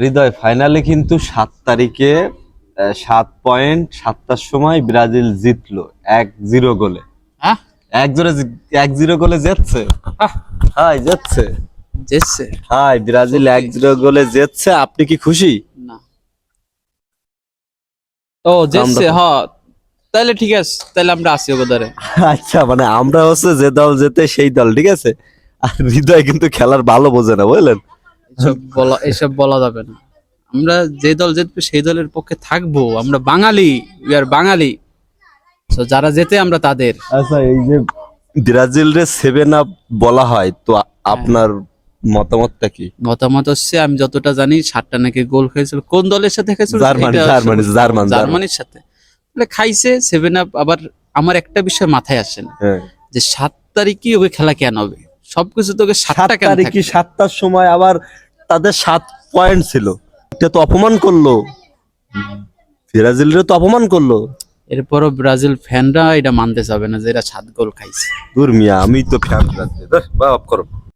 হৃদয় ফাইনালে কিন্তু সাত তারিখে সাত পয়েন্ট সাতটার সময় ব্রাজিল জিতলো এক জিরো গোলে। হ্যাঁ এক জোরে এক জিরো গোলে জিতছে হাই জিতছে জেসছে হাই ব্রাজিল এক জিরো গোলে জিতছে আপনি কি খুশি? না। ও জেসছে হ তাহলে ঠিক আছে তাহলে আমরা আসি ওকে আচ্ছা মানে আমরা হচ্ছে যে দল জেতে সেই দল ঠিক আছে? আর হৃদয় কিন্তু খেলার ভালো বোঝে না বুঝলেন? বলা এসব বলা যাবে না। আমরা যে দল জিতবে সেই দলের পক্ষে থাকব। আমরা বাঙালি উই আর বাঙালি। তো যারা যেতে আমরা তাদের। আচ্ছা এই যে ব্রাজিল রে সেভেন আপ বলা হয় তো আপনার মতামতটা কি? মতামত হচ্ছে আমি যতটা জানি সাতটা নাকি গোল খেয়েছিল। কোন দলের সাথে খেয়েছিল? জার্মানি, জার্মানি, জার্মান, জার্মানির সাথে। বলে খাইছে সেভেন আপ আবার আমার একটা বিষয় মাথায় আসে না। হ্যাঁ। যে সাত তারিখই ওকে খেলা কেন হবে? সবকিছু তোকে সাতটা কেন তারিখে থাকবে? সাতটার সময় আবার তাদের সাত পয়েন্ট ছিল। এটা তো অপমান করল। ব্রাজিলরা তো অপমান করল। এরপরও ব্রাজিল ফ্যানরা এটা মানতে চাবে না যে এরা সাত গোল খাইছে। দূর মিয়া আমি তো ফ্যান বা বাপ করো।